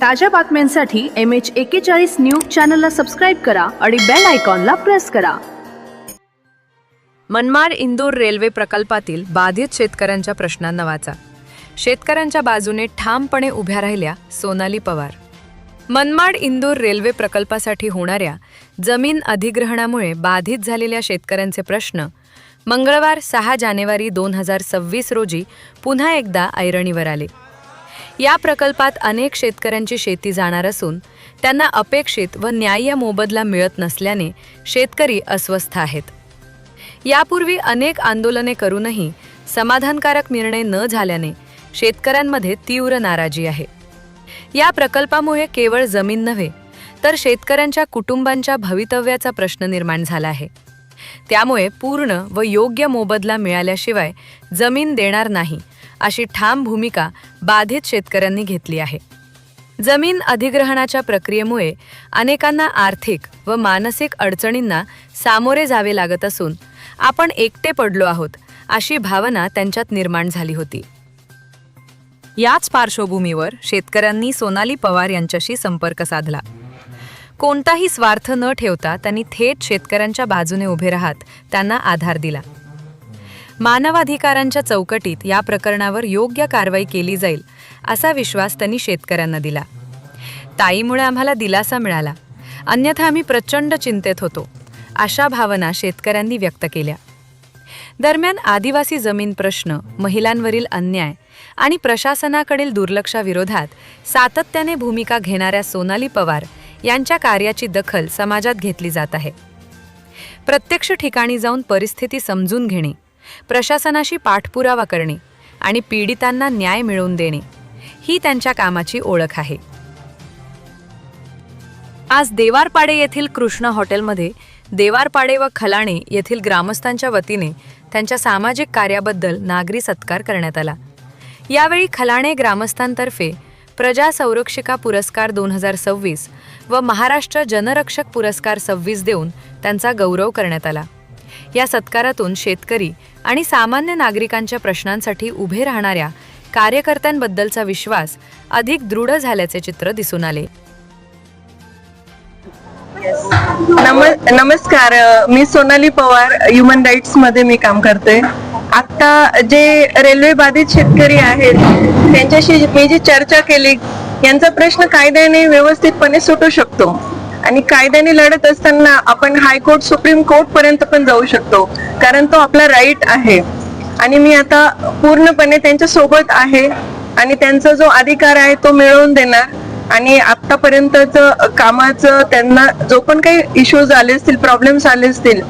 ताज्या बातम्यांसाठी M H एकेचाळीस न्यूज चॅनलला सबस्क्राईब करा आणि बेल आयकॉनला प्रेस करा. मनमाड इंदोर रेल्वे प्रकल्पातील बाधित शेतकऱ्यांच्या प्रश्नांना वाचा. शेतकऱ्यांच्या बाजूने ठामपणे उभ्या राहिल्या सोनाली पवार. मनमाड इंदोर रेल्वे प्रकल्पासाठी होणाऱ्या जमीन अधिग्रहणामुळे बाधित झालेल्या शेतकऱ्यांचे प्रश्न मंगळवार सहा जानेवारी दोन हजार सव्वीस रोजी पुन्हा एकदा ऐरणीवर आले. या प्रकल्पात अनेक शेतकऱ्यांची शेती जाणार असून त्यांना अपेक्षित व न्याय्य मोबदला मिळत नसल्याने शेतकरी अस्वस्थ आहेत. यापूर्वी अनेक आंदोलने करूनही समाधानकारक निर्णय न झाल्याने शेतकऱ्यांमध्ये तीव्र नाराजी आहे. या प्रकल्पामुळे केवळ जमीन नव्हे तर शेतकऱ्यांच्या कुटुंबांच्या भवितव्याचा प्रश्न निर्माण झाला आहे. त्यामुळे पूर्ण व योग्य मोबदला मिळाल्याशिवाय जमीन देणार नाही अशी ठाम भूमिका बाधित शेतकऱ्यांनी घेतली आहे. जमीन अधिग्रहणाच्या प्रक्रियेमुळे अनेकांना आर्थिक व मानसिक अडचणींना सामोरे जावे लागत असून आपण एकटे पडलो आहोत अशी भावना त्यांच्यात निर्माण झाली होती. याच पार्श्वभूमीवर शेतकऱ्यांनी सोनाली पवार यांच्याशी संपर्क साधला. कोणताही स्वार्थ न ठेवता त्यांनी थेट शेतकऱ्यांच्या बाजूने उभे राहत त्यांना आधार दिला. मानवाधिकारांच्या चौकटीत या प्रकरणावर योग्य कारवाई केली जाईल असा विश्वास त्यांनी शेतकऱ्यांना दिला. ताईमुळे आम्हाला दिलासा मिळाला. अन्यथा आम्ही प्रचंड चिंतेत होतो अशा भावना शेतकऱ्यांनी व्यक्त केल्या. दरम्यान आदिवासी जमीन प्रश्न महिलांवरील अन्याय आणि प्रशासनाकडील दुर्लक्षाविरोधात सातत्याने भूमिका घेणाऱ्या सोनाली पवार यांच्या कार्याची दखल समाजात घेतली जात आहे. प्रत्यक्ष ठिकाणी जाऊन परिस्थिती समजून घेणे प्रशासनाशी पाठपुरावा करणे आणि पीडितांना न्याय मिळवून देणे ही त्यांच्या कामाची ओळख आहे. आज देवारपाडे येथील कृष्ण हॉटेलमध्ये देवारपाडे व खलाणे येथील ग्रामस्थांच्या वतीने त्यांच्या सामाजिक कार्याबद्दल नागरी सत्कार करण्यात आला. यावेळी खलाणे ग्रामस्थांतर्फे प्रजा संरक्षिका पुरस्कार दोन हजार सव्वीस व महाराष्ट्र जनरक्षक पुरस्कार सव्वीस देऊन त्यांचा गौरव करण्यात आला. या सत्कारातून शेतकरी आणि सामान्य नागरिकांच्या प्रश्नांसाठी उभे राहणाऱ्या कार्यकर्त्यांबद्दलचा विश्वास अधिक दृढ झाल्याचे चित्र दिसून आले. नम नमस्कार. मी सोनाली पवार ह्युमन राईट्समध्ये मी काम करते. आता जे रेल्वे बाधित शेतकरी आहेत त्यांच्याशी मी जी चर्चा केली यांचा प्रश्न कायद्याने व्यवस्थितपणे सुटू शकतो. आणि कायद्याने लढत असताना आपण हायकोर्ट सुप्रीम कोर्ट पर्यंत पण जाऊ शकतो कारण तो आपला राईट आहे. आणि मी आता पूर्णपणे त्यांच्यासोबत आहे आणि त्यांचा जो अधिकार आहे तो मिळवून देणार. आणि आतापर्यंतच कामाचं त्यांना जो पण काही इश्यूज आले असतील प्रॉब्लेम्स आले असतील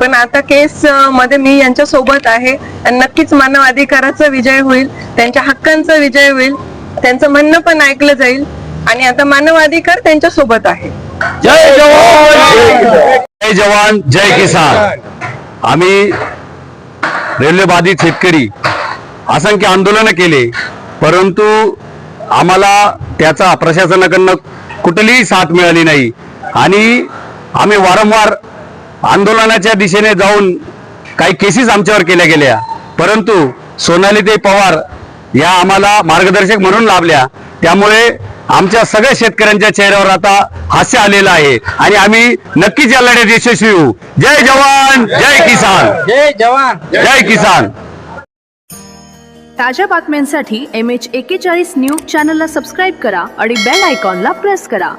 पण आता केस मध्ये मी यांच्या सोबत आहे. आणि नक्कीच मानव अधिकाराचा विजय होईल त्यांच्या हक्कांचा विजय होईल त्यांचं म्हणणं पण ऐकलं जाईल. आणि आता मानव अधिकार त्यांच्यासोबत आहे. जय जवान! जय जवान जय किसान! आम्ही रेल्वे बाधित शेतकरी असंख्य आंदोलन केले परंतु आम्हाला त्याचा प्रशासनाकडनं कुठलीही साथ मिळाली नाही. आणि आम्ही वारंवार आंदोलनाच्या दिशेने जाऊन काही केसेस आमच्यावर केल्या गेल्या. परंतु सोनालीताई पवार या आम्हाला मार्गदर्शक म्हणून लाभल्या. त्यामुळे आमच्या सगळ्या शेतकऱ्यांच्या चेहऱ्यावर आता हास्य आलेलं आहे. आणि आम्ही नक्कीच या लढ्यात यशस्वी होऊ. जय जवान जय किसान. जय जवान. जय किसान. ताज्या बातम्यांसाठी एम एच एक्केचाळीस न्यूज चॅनलला सबस्क्राईब करा आणि बेल आयकॉनला प्रेस करा.